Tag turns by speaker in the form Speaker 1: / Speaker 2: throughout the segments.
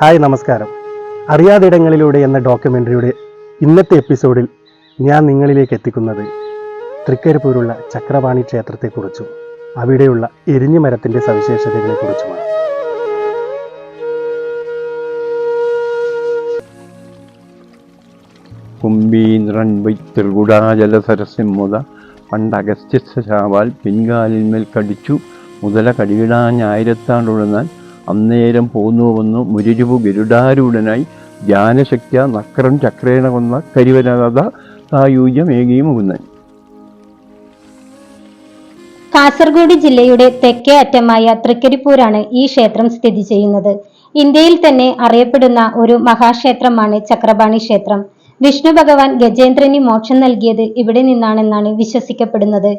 Speaker 1: Hi നമസ്കാരം. അറിയാതിടങ്ങളിലൂടെ എന്ന ഡോക്യുമെന്ററിയുടെ ഇന്നത്തെ എപ്പിസോഡിൽ ഞാൻ നിങ്ങളിലേക്ക് എത്തിക്കുന്നത് തൃക്കരിപ്പൂരുള്ള ചക്രപാണി ക്ഷേത്രത്തെക്കുറിച്ചും. അവിടെയുള്ള എരിഞ്ഞു മരത്തിന്റെ സവിശേഷതകളെക്കുറിച്ചുമാണ്.
Speaker 2: കുംഭീന്ദ്രൻ പണ്ട് പണ്ടഗസ്ത്യശാവാൽ പിൻകാലിന്മേൽ കടിച്ചു മുതല കടിയിടാഞ്ഞായിരത്താണ്ടുടന്നാൽ അന്നേരം പോന്നു വന്നു മുരുരുവു ഗരുഡാരൂഢനായി ജ്ഞാനശക്യ നക്രം ചക്രേണ കൊന്ന കരിവരകഥ തായൂജ്യമേകിയും മുകുന്നൻ
Speaker 3: കാസർഗോഡ് ജില്ലയുടെ തെക്കേ അറ്റമായ തൃക്കരിപ്പൂരാണ് ഈ ക്ഷേത്രം സ്ഥിതി ചെയ്യുന്നത്. ഇന്ത്യയിൽ തന്നെ അറിയപ്പെടുന്ന ഒരു മഹാക്ഷേത്രമാണ് ചക്രപാണി ക്ഷേത്രം. വിഷ്ണു ഭഗവാൻ ഗജേന്ദ്രന് മോക്ഷം നൽകിയത് ഇവിടെ നിന്നാണെന്നാണ് വിശ്വസിക്കപ്പെടുന്നത്.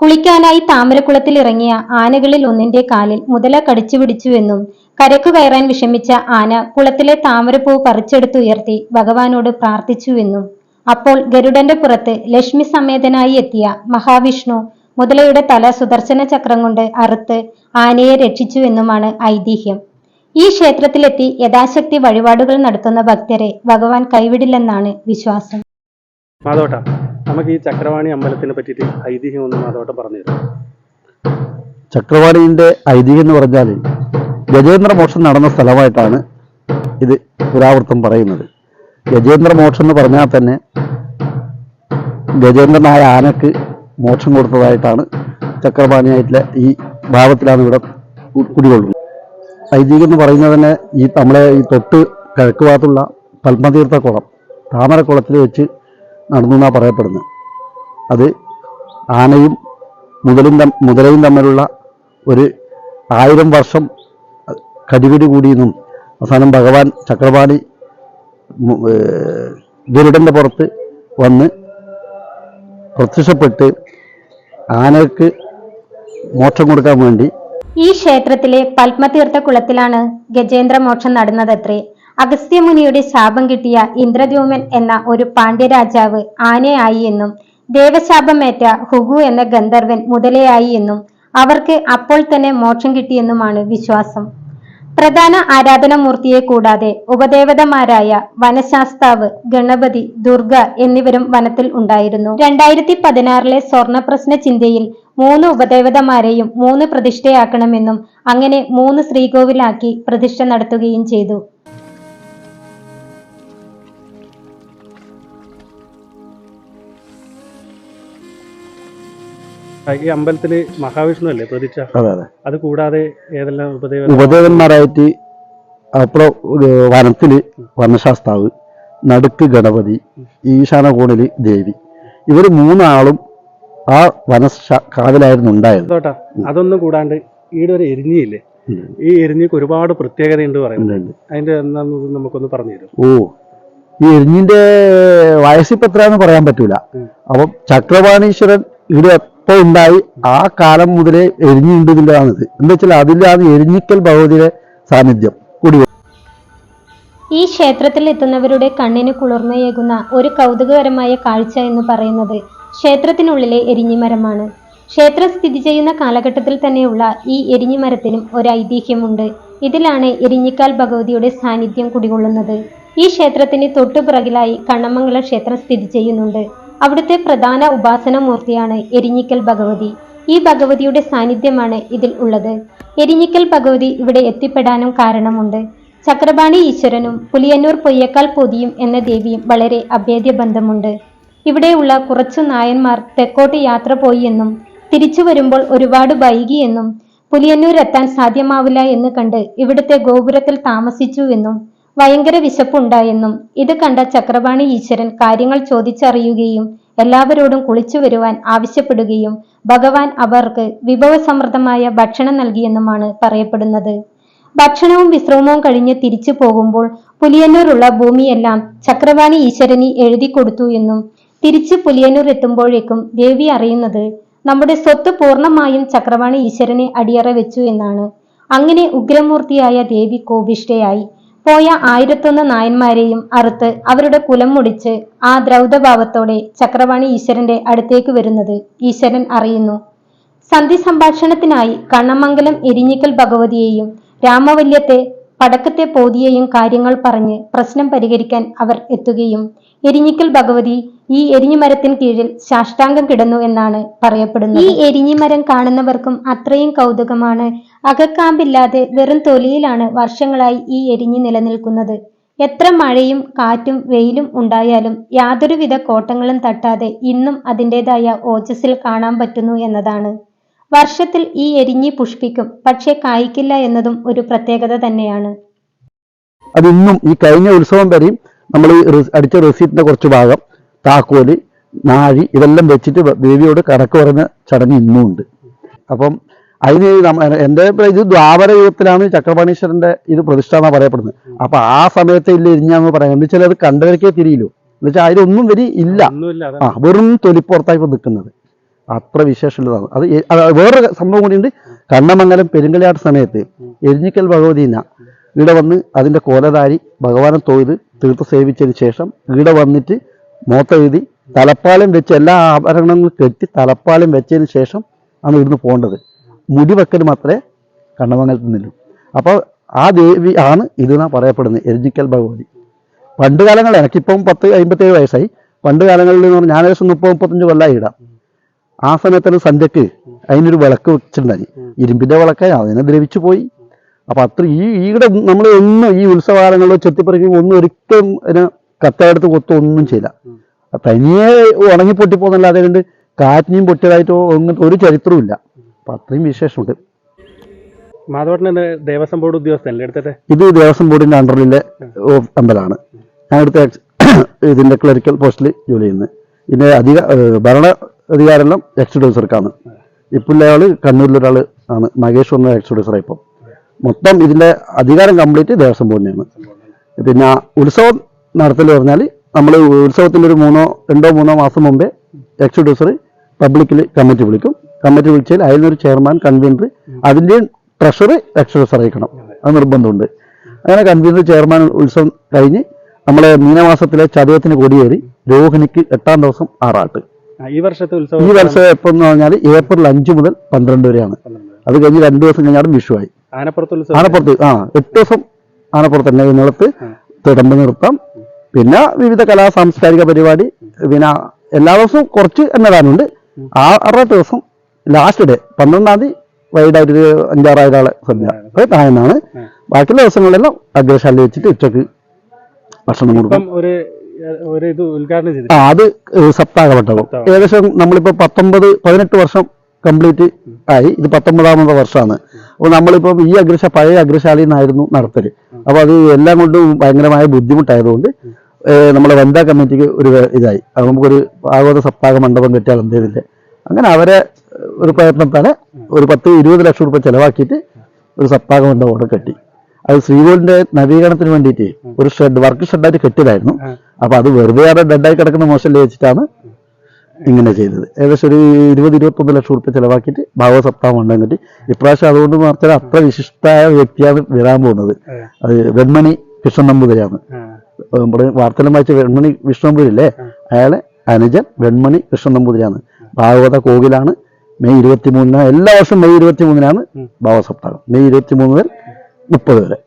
Speaker 3: കുളിക്കാനായി താമരക്കുളത്തിൽ ഇറങ്ങിയ ആനകളിൽ ഒന്നിന്റെ കാലിൽ മുതല കടിച്ചു പിടിച്ചുവെന്നും കരക്കു കയറാൻ വിഷമിച്ച ആന കുളത്തിലെ താമരപ്പൂ പറിച്ചെടുത്തുയർത്തി ഭഗവാനോട് പ്രാർത്ഥിച്ചുവെന്നും. അപ്പോൾ ഗരുഡന്റെ പുറത്ത് ലക്ഷ്മി സമേതനായി എത്തിയ മഹാവിഷ്ണു മുതലയുടെ തല സുദർശന ചക്രം കൊണ്ട് അറുത്ത് ആനയെ രക്ഷിച്ചുവെന്നുമാണ് ഐതിഹ്യം. ഈ ക്ഷേത്രത്തിലെത്തി യഥാശക്തി വഴിപാടുകൾ നടത്തുന്ന ഭക്തരെ ഭഗവാൻ കൈവിടില്ലെന്നാണ് വിശ്വാസം.
Speaker 1: നമുക്ക് ഈ ചക്രവാണി അമ്പലത്തിനെ പറ്റിയിട്ട് ഐതിഹ്യം ഒന്ന് മാധവട്ട പറഞ്ഞു തരും
Speaker 4: ചക്രവാണിന്റെ ഐതിഹ്യം എന്ന് പറഞ്ഞാൽ ഗജേന്ദ്ര മോക്ഷം നടന്ന സ്ഥലമായിട്ടാണ് ഇത് പുരാവൃത്തം പറയുന്നത്. ഗജേന്ദ്ര മോക്ഷം എന്ന് പറഞ്ഞാൽ തന്നെ ഗജേന്ദ്രനായ ആനക്ക് മോക്ഷം കൊടുത്തതായിട്ടാണ് ചക്രപാണിയായിട്ടുള്ള ഈ ഭാവത്തിലാണ് ഇവിടെ കുടികൊള്ളുന്നത്. ഐതിഹ്യം എന്ന് പറയുന്നത് തന്നെ ഈ നമ്മളെ ഈ തൊട്ട് കിഴക്ക് ഭാഗത്തുള്ള പത്മതീർത്ഥ കുളം താമരക്കുളത്തിൽ വെച്ച് നടന്നു എന്നാണ് പറയപ്പെടുന്നത്. അത് ആനയും മുതലും മുതലയും തമ്മിലുള്ള ഒരു ആയിരം വർഷം കടിപിടി കൂടിയെന്നും അവസാനം ഭഗവാൻ ചക്രപാണി ഗരുഡന്റെ പുറത്ത് വന്ന് പ്രത്യക്ഷപ്പെട്ട് ആനയ്ക്ക് മോക്ഷം കൊടുക്കാൻ വേണ്ടി
Speaker 3: ഈ ക്ഷേത്രത്തിലെ പത്മതീർത്ഥ കുളത്തിലാണ് ഗജേന്ദ്ര മോക്ഷം നടന്നതത്രേ. അഗസ്ത്യമുനിയുടെ ശാപം കിട്ടിയ ഇന്ദ്രദ്യുമൻ എന്ന ഒരു പാണ്ഡ്യരാജാവ് ആനയായി എന്നും ദേവശാപമേറ്റ ഹുഗു എന്ന ഗന്ധർവൻ മുതലയായി എന്നും അവർക്ക് അപ്പോൾ തന്നെ മോക്ഷം കിട്ടിയെന്നുമാണ് വിശ്വാസം. പ്രധാന ആരാധനമൂർത്തിയെ കൂടാതെ ഉപദേവതമാരായ വനശാസ്താവ് ഗണപതി ദുർഗ എന്നിവരും വനത്തിൽ ഉണ്ടായിരുന്നു. രണ്ടായിരത്തി പതിനാറിലെ സ്വർണപ്രശ്ന ചിന്തയിൽ മൂന്ന് ഉപദേവതമാരെയും മൂന്ന് പ്രതിഷ്ഠയാക്കണമെന്നും അങ്ങനെ മൂന്ന് ശ്രീകോവിലാക്കി പ്രതിഷ്ഠ നടത്തുകയും ചെയ്തു.
Speaker 1: ഈ അമ്പലത്തിൽ മഹാവിഷ്ണു അല്ലേ പ്രതിഷ്ഠ?
Speaker 4: അതെ അതെ.
Speaker 1: അത് കൂടാതെ ഏതെല്ലാം ഉപദേവ
Speaker 4: ഉപദേവന്മാരായിട്ട് അപ്പോൾ വനത്തിൽ വനശാസ്താവ് നടുക്ക് ഗണപതി ഈശാന കോണിൽ ദേവി. ഇവർ മൂന്നാളും ആ വനശ കാവിലായിരുന്നു ഉണ്ടായത്.
Speaker 1: അതൊന്നും കൂടാണ്ട് ഈടെ ഒരു എരിഞ്ഞിയില്ലേ ഈ എരിഞ്ഞിക്ക് ഒരുപാട് പ്രത്യേകതയുണ്ട്
Speaker 4: ഉണ്ട്.
Speaker 1: അതിന്റെ എന്താണെന്ന് നമുക്കൊന്ന് പറഞ്ഞു തരും
Speaker 4: ഓ ഈ എരിഞ്ഞിന്റെ വയസ്സിപ്പത്രയാന്ന് പറയാൻ പറ്റൂല. അപ്പം ചക്രപാണീശ്വരൻ ഇവിടെ എപ്പോ ഉണ്ടായി. ആ കാലം മുതലേ എരിഞ്ഞുണ്ട് എന്നുള്ളതാണിത് എന്താ വെച്ചാൽ അതിലാണ് എരിഞ്ഞിക്കൽ ഭഗവതിയുടെ സാന്നിധ്യം. കൂടി
Speaker 3: ഈ ക്ഷേത്രത്തിൽ എത്തുന്നവരുടെ കണ്ണിന് കുളിർമയേകുന്ന ഒരു കൗതുകകരമായ കാഴ്ച എന്ന് പറയുന്നത് ക്ഷേത്രത്തിനുള്ളിലെ എരിഞ്ഞിമരമാണ്. ക്ഷേത്രം സ്ഥിതി ചെയ്യുന്ന കാലഘട്ടത്തിൽ തന്നെയുള്ള ഈ എരിഞ്ഞിമരത്തിനും ഒരു ഐതിഹ്യമുണ്ട്. ഇതിലാണ് എരിഞ്ഞിക്കാൽ ഭഗവതിയുടെ സാന്നിധ്യം കുടികൊള്ളുന്നത്. ഈ ക്ഷേത്രത്തിന് തൊട്ടുപിറകിലായി കണ്ണമംഗല ക്ഷേത്രം സ്ഥിതി ചെയ്യുന്നുണ്ട്. അവിടുത്തെ പ്രധാന ഉപാസന മൂർത്തിയാണ് എരിഞ്ഞിക്കൽ ഭഗവതി. ഈ ഭഗവതിയുടെ സാന്നിധ്യമാണ് ഇതിൽ ഉള്ളത്. എരിഞ്ഞിക്കൽ ഭഗവതി ഇവിടെ എത്തിപ്പെടാനും കാരണമുണ്ട്. ചക്രപാണി ഈശ്വരനും പുലിയന്നൂർ പൊയ്യക്കാൽ പൊതിയും എന്ന ദേവിയും വളരെ അഭേദ്യ ബന്ധമുണ്ട് ഇവിടെയുള്ള കുറച്ചു നായന്മാർ തെക്കോട്ട് യാത്ര പോയി എന്നും തിരിച്ചു വരുമ്പോൾ ഒരുപാട് വൈകിയെന്നും പുലിയന്നൂർ എത്താൻ സാധ്യമാവില്ല എന്ന് കണ്ട് ഇവിടുത്തെ ഗോപുരത്തിൽ താമസിച്ചു എന്നും ഭയങ്കര വിശപ്പുണ്ടായെന്നും ഇത് കണ്ട ചക്രപാണി ഈശ്വരൻ കാര്യങ്ങൾ ചോദിച്ചറിയുകയും എല്ലാവരോടും കുളിച്ചു വരുവാൻ ആവശ്യപ്പെടുകയും ഭഗവാൻ അവർക്ക് വിഭവസമൃദ്ധമായ ഭക്ഷണം നൽകിയെന്നുമാണ് പറയപ്പെടുന്നത്. ഭക്ഷണവും വിശ്രമവും കഴിഞ്ഞ് തിരിച്ചു പോകുമ്പോൾ പുലിയന്നൂരുള്ള ഭൂമിയെല്ലാം ചക്രവാണി ഈശ്വരന് എഴുതി കൊടുത്തു എന്നും തിരിച്ച് പുലിയന്നൂർ എത്തുമ്പോഴേക്കും ദേവി അറിയുന്നത് നമ്മുടെ സ്വത്ത് പൂർണമായും ചക്രവാണി ഈശ്വരനെ അടിയറ വെച്ചു എന്നാണ്. അങ്ങനെ ഉഗ്രമൂർത്തിയായ ദേവി കോപിഷ്ഠയായി. പോയ ആയിരത്തൊന്ന് നായന്മാരെയും അറുത്ത് അവരുടെ കുലം മുടിച്ച് ആ ദ്രൗതഭാവത്തോടെ ചക്രവാണി ഈശ്വരന്റെ അടുത്തേക്ക് വരുന്നത് ഈശ്വരൻ അറിയുന്നു. സന്ധി സംഭാഷണത്തിനായി കണ്ണമംഗലം എരിഞ്ഞിക്കൽ ഭഗവതിയെയും രാമവല്യത്തെ പടക്കത്തെ പോതിയെയും കാര്യങ്ങൾ പറഞ്ഞ് പ്രശ്നം പരിഹരിക്കാൻ അവർ എത്തുകയും എരിഞ്ഞിക്കൽ ഭഗവതി ഈ എരിഞ്ഞിമരത്തിന് കീഴിൽ സാഷ്ടാംഗം കിടന്നു എന്നാണ് പറയപ്പെടുന്നത്. ഈ എരിഞ്ഞിമരം കാണുന്നവർക്കും അത്രയും കൗതുകമാണ്. അകക്കാമ്പില്ലാതെ വെറും തൊലിയിലാണ് വർഷങ്ങളായി ഈ എരിഞ്ഞി നിലനിൽക്കുന്നത്. എത്ര മഴയും കാറ്റും വെയിലും ഉണ്ടായാലും യാതൊരുവിധ കോട്ടങ്ങളും തട്ടാതെ ഇന്നും അതിന്റെതായ ഓജസ്സിൽ കാണാൻ പറ്റുന്നു എന്നതാണ്. വർഷത്തിൽ ഈ എരിഞ്ഞി പുഷ്പിക്കും പക്ഷേ കായ്ക്കില്ല എന്നതും ഒരു പ്രത്യേകത തന്നെയാണ്.
Speaker 4: അതിന്നും ഈ കഴിഞ്ഞ ഉത്സവം വരെയും നമ്മൾ ഈ അടിച്ച റെസീറ്റിന്റെ കുറച്ച് ഭാഗം താക്കോൽ നാഴി ഇതെല്ലാം വെച്ചിട്ട് ദേവിയോട് കണക്ക് പറയുന്ന ചടങ്ങ് ഇന്നും ഉണ്ട്. അപ്പം അതിന് എന്റെ ഇത് ദ്വാപര യുഗത്തിലാണ് ചക്രപാണീശ്വരന്റെ ഇത് പ്രതിഷ്ഠ എന്നാ പറയപ്പെടുന്നത്. അപ്പൊ ആ സമയത്ത് ഇല്ല ഇരിഞ്ഞാന്ന് പറയാം. എന്ന് വെച്ചാൽ അത് കണ്ടവർക്കേ തിരിയില്ലോ. എന്ന് വെച്ചാൽ അതിലൊന്നും വരി ഇല്ല. ആ വെറും തൊലിപ്പുറത്തായി ഇപ്പോൾ നിൽക്കുന്നത് അത്ര വിശേഷമുള്ളതാണ്. അത് വേറൊരു സംഭവം കൂടിയുണ്ട്. കണ്ണമംഗലം പെരുങ്കളിയാട്ട് സമയത്ത് എരിഞ്ഞിക്കൽ ഭഗവതീന ഇവിടെ വന്ന് അതിന്റെ കോലധാരി ഭഗവാനെ തൊഴുത് തീർത്ത് സേവിച്ചതിന് ശേഷം ഇവിടെ വന്നിട്ട് മോത്തെഴുതി തലപ്പാലം വെച്ച് എല്ലാ ആഭരണങ്ങളും കെട്ടി തലപ്പാലം വെച്ചതിന് ശേഷം ആണ് ഇവിടുന്ന് പോകേണ്ടത്. മുടി വെക്കൽ മാത്രമേ കണ്ണമംഗലത്ത് നിന്നുള്ളൂ അപ്പോൾ ആ ദേവി ആണ് ഇതെന്നാ പറയപ്പെടുന്നത് എരിഞ്ഞിക്കൽ ഭഗവതി. പണ്ട് കാലങ്ങളിൽ എനിക്കിപ്പം പത്ത് അമ്പത്തേഴ് വയസ്സായി. പണ്ട് കാലങ്ങളിൽ എന്ന് പറഞ്ഞാൽ ഏകദേശം മുപ്പത് മുപ്പത്തഞ്ച് കൊല്ലമായി ഇടാം ആ സമയത്തൊരു സന്ധ്യക്ക് അതിനൊരു വിളക്ക് വെച്ചിട്ടുണ്ടായി. ഇരുമ്പിന്റെ വിളക്കായി അതിനെ ദ്രവിച്ചു പോയി. അപ്പൊ അത്ര ഈ ഈടെ നമ്മൾ ഒന്നും ഈ ഉത്സവകാലങ്ങളിലോ ചെത്തിപ്പറിക്കുമ്പോൾ ഒന്നും ഒരിക്കലും അതിനെ കത്തയെടുത്ത് കൊത്തോ ഒന്നും ചെയ്യില്ല. തനിയെ ഉണങ്ങി പൊട്ടിപ്പോന്നല്ലാതെ കണ്ട് കാറ്റിനെയും പൊട്ടിയതായിട്ടോ അങ്ങനത്തെ ഒരു ചരിത്രവും ഇല്ല. അപ്പൊ അത്രയും വിശേഷമുണ്ട്.
Speaker 1: മാധവട്ടൻ ദേവസ്വം ബോർഡ് ഉദ്യോഗസ്ഥനല്ലേ എടുത്തിട്ട്
Speaker 4: ഇത് ദേവസ്വം ബോർഡിന്റെ അണ്ടറിലെ അമ്പലമാണ്. ഞാൻ ഇവിടുത്തെ ഇതിന്റെ ക്ലറിക്കൽ പോസ്റ്റിൽ ജോലി ചെയ്യുന്നത് ഇതിന്റെ അധിക ഭരണ അധികാരമെല്ലാം എക്സ് പ്രൊഡ്യൂസർക്കാണ് ഇപ്പം ആൾ കണ്ണൂരിലൊരാൾ ആണ്. മഹേഷ് എന്ന എക്സ് ഇപ്പം. മൊത്തം ഇതിന്റെ അധികാരം കംപ്ലീറ്റ് ദേവസ്വം ബോർഡിനെയാണ് പിന്നെ ഉത്സവം നടത്തൽ പറഞ്ഞാൽ നമ്മൾ ഉത്സവത്തിന്റെ ഒരു മൂന്നോ രണ്ടോ മൂന്നോ മാസം മുമ്പേ എക്സ് പ്രൊഡ്യൂസർ പബ്ലിക്കിൽ കമ്മിറ്റി വിളിക്കും. കമ്മിറ്റി വിളിച്ചാൽ അതിനൊരു ചെയർമാൻ കൺവീനർ അതിന്റെയും ട്രഷറി എക്സ് പ്രൊഡ്യൂസർ അയക്കണം അത് നിർബന്ധമുണ്ട്. അങ്ങനെ കൺവീനർ ചെയർമാൻ ഉത്സവം കഴിഞ്ഞ് നമ്മളെ മീനമാസത്തിലെ ചതയത്തിന് കൊടിയേറി രോഹിണിക്ക് എട്ടാം ദിവസം ആറാട്ട്.
Speaker 1: ഈ വർഷത്തെ ഉത്സവം ഈ
Speaker 4: വർഷം എപ്പോൾ എന്ന് പറഞ്ഞാൽ ഏപ്രിൽ അഞ്ച് മുതൽ പന്ത്രണ്ട് വരെയാണ്. അത് കഴിഞ്ഞ് രണ്ട് ദിവസം കഴിഞ്ഞാൽ വിഷുവായി.
Speaker 1: ആനപ്പുറത്ത്
Speaker 4: ആനപ്പുറത്ത് ആ എട്ട് ദിവസം ആനപ്പുറത്ത് തന്നെ നിളത്ത് തിടമ്പ് നൃത്തം പിന്നെ വിവിധ കലാ സാംസ്കാരിക പരിപാടി പിന്നെ എല്ലാ ദിവസവും കുറച്ച് എന്നതാനുണ്ട് ആ അറുപത് ദിവസം ലാസ്റ്റ് ഡേ പന്ത്രണ്ടാം തീയതി വൈകിട്ടായിട്ട് ഒരു അഞ്ചാറായിരം ആളെ അത് താഴ്ന്നാണ്. ബാക്കിയുള്ള ദിവസങ്ങളിലെല്ലാം അഗ്രശാല വെച്ചിട്ട് ഉച്ചയ്ക്ക് ഭക്ഷണം കൊടുക്കും.
Speaker 1: ഒരു ഒരു ഇത് ഉദ്ഘാടനം ചെയ്തു
Speaker 4: ആ അത് ഏഹ് സപ്താഹവട്ടകം ഏകദേശം നമ്മളിപ്പോ പത്തൊമ്പത് പതിനെട്ട് വർഷം കംപ്ലീറ്റ് ആയി. ഇത് പത്തൊമ്പതാമത്തെ വർഷമാണ്. അപ്പോൾ നമ്മളിപ്പം ഈ അഗ്രശ പഴയ അഗ്രശാലയിൽ നിന്നായിരുന്നു നടത്തൽ. അപ്പോൾ അത് എല്ലാം കൊണ്ടും ഭയങ്കരമായ ബുദ്ധിമുട്ടായതുകൊണ്ട് നമ്മുടെ നമ്മളെ വനിതാ കമ്മിറ്റിക്ക് ഒരു ഇതായി. അത് നമുക്കൊരു ഭാഗവത സപ്താഹ മണ്ഡപം കെട്ടിയാൽ എന്തേതില്ല അങ്ങനെ അവരെ ഒരു പ്രയത്നത്താണ് ഒരു പത്ത് ഇരുപത് ലക്ഷം രൂപ ചെലവാക്കിയിട്ട് ഒരു സപ്താഹ മണ്ഡപം അവിടെ കെട്ടി. അത് ശ്രീകോളിന്റെ നവീകരണത്തിന് വേണ്ടിയിട്ട് ഒരു ഷെഡ് വർക്ക് ഷെഡായിട്ട് കെട്ടിയതായിരുന്നു. അപ്പൊ അത് വെറുതെ അവിടെ ഡെഡായി കിടക്കുന്ന മോശം വെച്ചിട്ടാണ് ഇങ്ങനെ ചെയ്തത്. ഏകദേശം ഒരു ഇരുപത് ഇരുപത്തൊന്ന് ലക്ഷം റുപ്യ ചിലവാക്കിയിട്ട് ഭാഗവസപ്താഹം കെട്ടി. ഇപ്രാവശ്യം അതുകൊണ്ട് മാത്രമേ അത്ര വിശിഷ്ടമായ വ്യക്തിയാണ് വരാൻ പോകുന്നത്. അത് വെൺമണി കൃഷ്ണൻ നമ്പൂതിരിയാണ്. നമ്മുടെ വാർത്തയിലും വായിച്ച വെൺമണി വിഷ്ണു നമ്പൂതിരില്ലേ അയാളെ അനുജൻ വെൺമണി കൃഷ്ണൻ നമ്പൂതിരിയാണ്. ഭാഗവത കോവിലാണ്. മെയ് ഇരുപത്തി മൂന്നിനാണ് എല്ലാ വർഷവും മെയ് ഇരുപത്തി മൂന്നിനാണ് ഭാഗവത സപ്താഹം. മെയ് ഇരുപത്തി മൂന്ന് മുതൽ മുപ്പത് വരെ.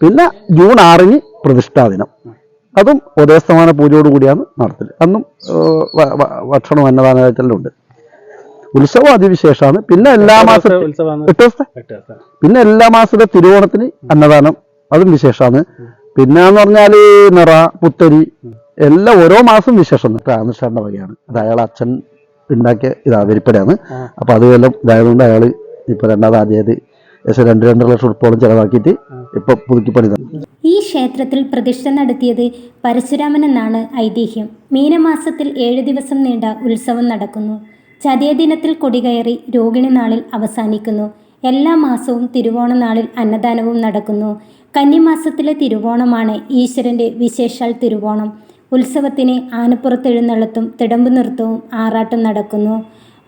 Speaker 4: പിന്നെ ജൂൺ ആറിന് പ്രതിഷ്ഠാ ദിനം. അതും ഉദയസ്തമാന പൂജയോടുകൂടിയാണ് നടത്തൽ അന്നും ഏഹ്, വ- വ- ഭക്ഷണം അന്നദാനമായിട്ടെല്ലാം ഉണ്ട് ഉത്സവം അതിവിശേഷമാണ് പിന്നെ എല്ലാ മാസത്തെ എട്ട് ദിവസത്തെ പിന്നെ എല്ലാ മാസത്തെ തിരുവോണത്തിന് അന്നദാനം. അതും വിശേഷമാണ്. പിന്നെ എന്ന് പറഞ്ഞാൽ നിറ പുത്തരി എല്ലാം ഓരോ മാസം വിശേഷം. രാമകൃഷ്ണന്റെ വകയാണ്. അത് അയാൾ അച്ഛൻ ഉണ്ടാക്കിയ ഇതാ വെരിപ്പടയാണ് അപ്പൊ അതുമെല്ലാം ഇതായതുകൊണ്ട് അയാൾ ഇപ്പൊ രണ്ടാമത് ആദ്യത് ഏകദേശം രണ്ട് രണ്ടര ലക്ഷം ഉറുപ്പോളം ചെലവാക്കിയിട്ട് ഇപ്പൊ പുതുക്കി പണിതാണ്
Speaker 3: ഈ ക്ഷേത്രത്തിൽ പ്രതിഷ്ഠ നടത്തിയത് പരശുരാമൻ എന്നാണ് ഐതിഹ്യം. മീനമാസത്തിൽ ഏഴ് ദിവസം നീണ്ട ഉത്സവം നടക്കുന്നു. ചതയദിനത്തിൽ കൊടികയറി രോഹിണി നാളിൽ അവസാനിക്കുന്നു. എല്ലാ മാസവും തിരുവോണ നാളിൽ അന്നദാനവും നടക്കുന്നു. കന്നിമാസത്തിലെ തിരുവോണമാണ് ഈശ്വരന്റെ വിശേഷാൽ തിരുവോണം. ഉത്സവത്തിന് ആനപ്പുറത്തെഴുന്നള്ളത്തും തിടമ്പ് നൃത്തവും ആറാട്ടും നടക്കുന്നു.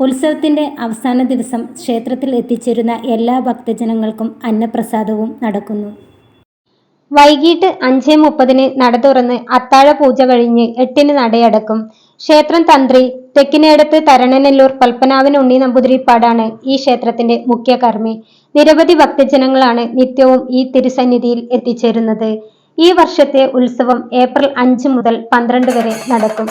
Speaker 3: ഉത്സവത്തിന്റെ അവസാന ദിവസം ക്ഷേത്രത്തിൽ എത്തിച്ചേരുന്ന എല്ലാ ഭക്തജനങ്ങൾക്കും അന്നപ്രസാദവും നടക്കുന്നു. വൈകിട്ട് അഞ്ച് മുപ്പതിന് നട തുറന്ന് അത്താഴ പൂജ കഴിഞ്ഞ് എട്ടിന് നടയടക്കും. ക്ഷേത്രം തന്ത്രി തെക്കിനേടത്ത് തരണനെല്ലൂർ പൽപ്പനാവൻ ഉണ്ണി നമ്പൂതിരിപ്പാടാണ് ഈ ക്ഷേത്രത്തിന്റെ മുഖ്യ കർമ്മി നിരവധി ഭക്തജനങ്ങളാണ് നിത്യവും ഈ തിരുസന്നിധിയിൽ എത്തിച്ചേരുന്നത്. ഈ വർഷത്തെ ഉത്സവം ഏപ്രിൽ അഞ്ച് മുതൽ പന്ത്രണ്ട് വരെ നടക്കും.